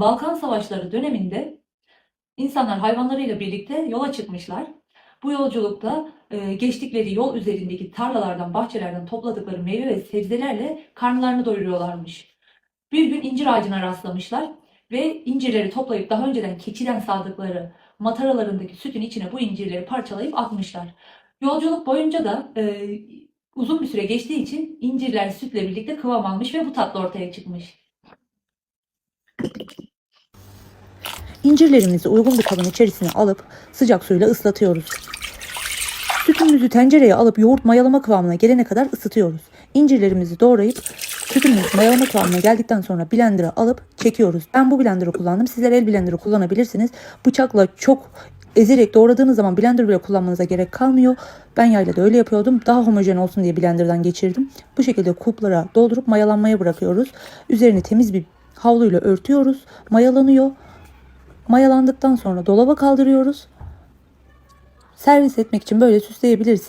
Balkan Savaşları döneminde insanlar hayvanlarıyla birlikte yola çıkmışlar. Bu yolculukta e, geçtikleri yol üzerindeki tarlalardan, bahçelerden topladıkları meyve ve sebzelerle karnlarını doyuruyorlarmış. Bir gün incir ağacına rastlamışlar ve incirleri toplayıp daha önceden keçiden sağdıkları mataralarındaki sütün içine bu incirleri parçalayıp atmışlar. Yolculuk boyunca da e, uzun bir süre geçtiği için incirler sütle birlikte kıvam almış ve bu tatlı ortaya çıkmış. İncirlerimizi uygun bir kabın içerisine alıp sıcak suyla ıslatıyoruz. Sütümüzü tencereye alıp yoğurt mayalama kıvamına gelene kadar ısıtıyoruz. İncirlerimizi doğrayıp sütümüz mayalama kıvamına geldikten sonra blender'a alıp çekiyoruz. Ben bu blender'ı kullandım. Sizler el blender'ı kullanabilirsiniz. Bıçakla çok ezerek doğradığınız zaman blender bile kullanmanıza gerek kalmıyor. Ben yayla da öyle yapıyordum. Daha homojen olsun diye blenderdan geçirdim. Bu şekilde kuplara doldurup mayalanmaya bırakıyoruz. Üzerini temiz bir havluyla örtüyoruz. Mayalanıyor. Mayalandıktan sonra dolaba kaldırıyoruz. Servis etmek için böyle süsleyebilirsiniz.